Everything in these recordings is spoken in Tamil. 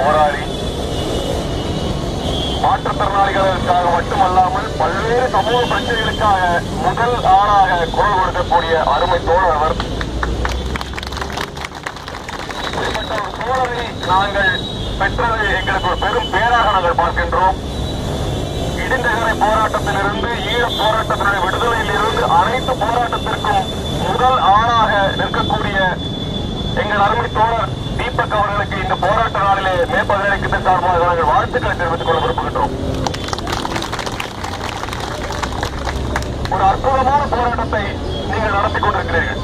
போராடி. மாற்றுத்திறனாளிகளுக்காக மட்டுமல்லாமல் பல்வேறு சமூக பிரச்சனைகளுக்காக முதல் ஆளாக குரல் கொடுக்கக்கூடிய அருமை தோழர் அவர். இப்படிப்பட்ட ஒரு தோழரை நாங்கள் பெற்றது எங்களுக்கு ஒரு பெரும் பேராக நாங்கள் பார்க்கின்றோம். இடிந்தகரை போராட்டத்திலிருந்து ஈழப் போராட்டத்தினுடைய விடுதலையில் இருந்து அனைத்து போராட்டத்திற்கும் முதல் ஆளாக நிற்கக்கூடிய எங்கள் அருமை தோழர் தீபக் அவர்களுக்கு இந்த போராட்ட நாளிலே மே பதினேழு சார்பாக நாங்கள் வாழ்த்துக்களை தெரிவித்துக் கொள்ள விரும்புகின்றோம். ஒரு அற்புதமான போராட்டத்தை நீங்கள் நடத்தி கொண்டிருக்கிறீர்கள்.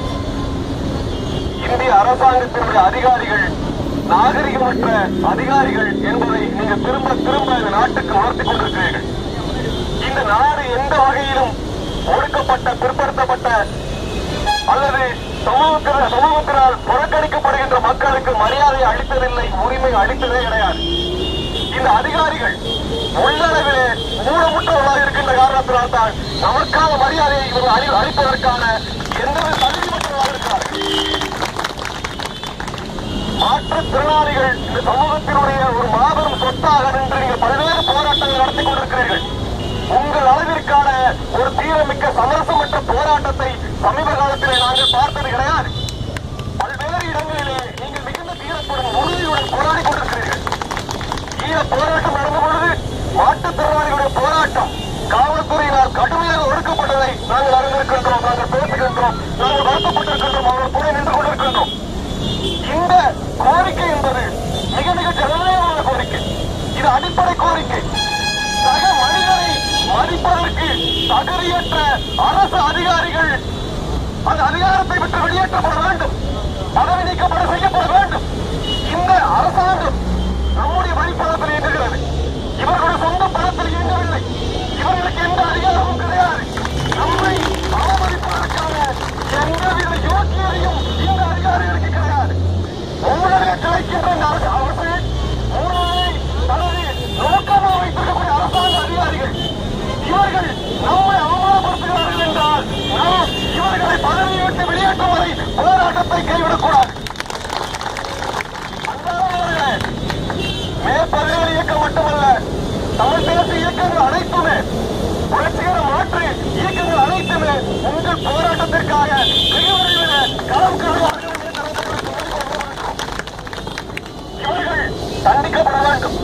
இந்திய அரசாங்கத்தினுடைய அதிகாரிகள் நாகரிகமற்ற அதிகாரிகள் என்பதை நீங்கள் திரும்ப திரும்ப இந்த நாட்டுக்கு உணர்த்திக் கொண்டிருக்கிறீர்கள். இந்த நாடு எந்த வகையிலும் ஒடுக்கப்பட்ட பிற்படுத்தப்பட்ட அல்லது சமூகத்தினர் சமூகத்தினால் புறக்கணிக்கப்படுகின்ற மக்களுக்கு மரியாதை அளித்ததில்லை உரிமை அளித்ததே கிடையாது. இந்த அதிகாரிகள் உள்ளளவிலே மூடமுற்றவர்களாக இருக்கின்ற காரணத்தினால் தான் நமக்கான மரியாதையை இவர்கள் அளிப்பதற்கான எந்தவித தகுதிமற்றவர்களாக இருக்கிறார்கள். மாற்றுத்திறனாளிகள் இந்த சமூகத்தினுடைய ஒரு மாபெரும் சொத்தாக நின்று நீங்கள் பல்வேறு போராட்டங்கள் நடத்தி கொண்டிருக்கிறீர்கள். உங்கள் அளவிற்கான ஒரு தீரமிக்க சமரசமற்ற போராட்டத்தை சமீப காலத்திலே நாங்கள் பார்த்தது கிடையாது. பல்வேறு இடங்களிலே நீங்கள் மிகுந்த தீரத்துடன் உறுதியுடன் போராடி கொண்டிருக்கிறீர்கள். ஈழ போராட்டம் நடந்த பொழுது மாற்றுத்திறனாளிகளுடைய போராட்டம் காவல்துறையினால் கடுமையாக ஒடுக்கப்பட்டதை நாங்கள் அறிந்திருக்கின்றோம் நாங்கள் பேசுகின்றோம் நாங்கள் வருத்தப்பட்டிருக்கின்றோம். அவர்கள் துணை நின்று மதிப்பதற்கு தகுதியற்ற அரசு அதிகாரிகள் அந்த அதிகாரத்தை விட்டு வெளியேற்றப்பட வேண்டும். பதவி நீக்கப்பட செய்யப்பட வேண்டும் இந்த அரசாங்கம் நம்முடைய வழிபடத்தில் இயங்குகிறது இவர்களுடைய சொந்த பணத்தில் இயங்கவில்லை இவர்களுக்கு எந்த அதிகாரமும் கிடையாது நம்மை அவமதிப்பதற்கான எந்தவித யோக்கியதையும் இந்த அதிகாரிகளுக்கு கிடையாது ஊழலை கிடைக்கின்ற இந்த அரசு அவர்கள் ஊழலை தனது நோக்கமாக வைத்திருக்கக்கூடிய அரசாங்க அதிகாரிகள் இவர்கள் நம்மை அவமானப்படுத்துகிறார்கள் என்றால் நாம் இவர்களை பதவியை விட்டு வெளியேற்றும் வரை போராட்டத்தை கைவிடக்கூடாது அன்பானவர்களே, மேற்பதிவேறு இயக்கம் மட்டுமல்ல மாற்று இயக்கங்கள் அனைத்துமே புரட்சிகர மாற்று இயக்கங்கள் அனைத்துமே உங்கள் போராட்டத்திற்காக மிக விரைவில் களம் கருவார்கள் இவர்கள் தண்டிக்கப்பட வேண்டும்.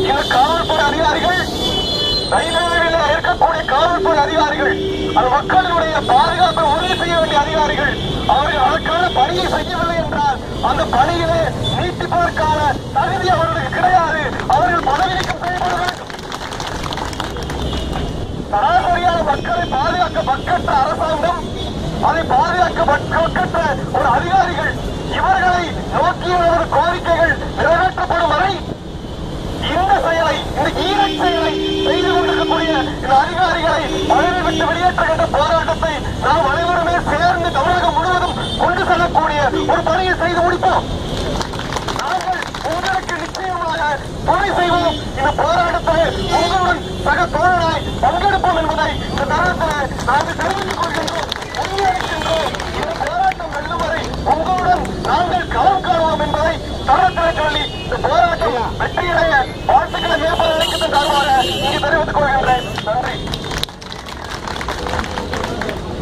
இந்த காவல்துறை அதிகாரிகள் ரயில்வேயில் இருக்கக்கூடிய காவல்துறை அதிகாரிகள் அது மக்களுடைய பாதுகாப்பை உறுதி செய்ய வேண்டிய அதிகாரிகள் அவர்கள் அதற்கான பணியை செய்யவில்லை என்றால் அந்த பணியிலே நீட்டிப்பதற்கான தகுதி அவர்களுக்கு கிடையாது. அவர்கள் பதவி நீக்கம் செய்யப்பட வேண்டும் சராசரியான மக்களை பாதுகாக்க பக்கற்ற அரசாங்கம் அதை பாதுகாக்க ஒரு அதிகாரிகள் இவர்களை நோக்கிய ஒரு கோரிக்கைகள் நிறைவேற்றப்படும் வரை இந்த செயலை இந்த ஈரச் செயலை செய்து கொண்டிருக்கக்கூடிய இந்த அதிகாரிகளை பதவி விட்டு வெளியேற்றுகின்ற போராட்டத்தை நாம் அனைவருமே சேர்ந்து தமிழகம் முழுவதும் கொண்டு செல்லக்கூடிய ஒரு பணியை செய்து முடிப்போம். நாங்கள் உங்களுக்கு நிச்சயமாக துணை செய்வோம். இந்த போராட்டத்தில் உங்களுடன் சக தோழராய் பங்கெடுப்போம் என்பதை இந்த தருணத்தில் நாங்கள் தெரிவித்துக் கொள்கின்றோம்.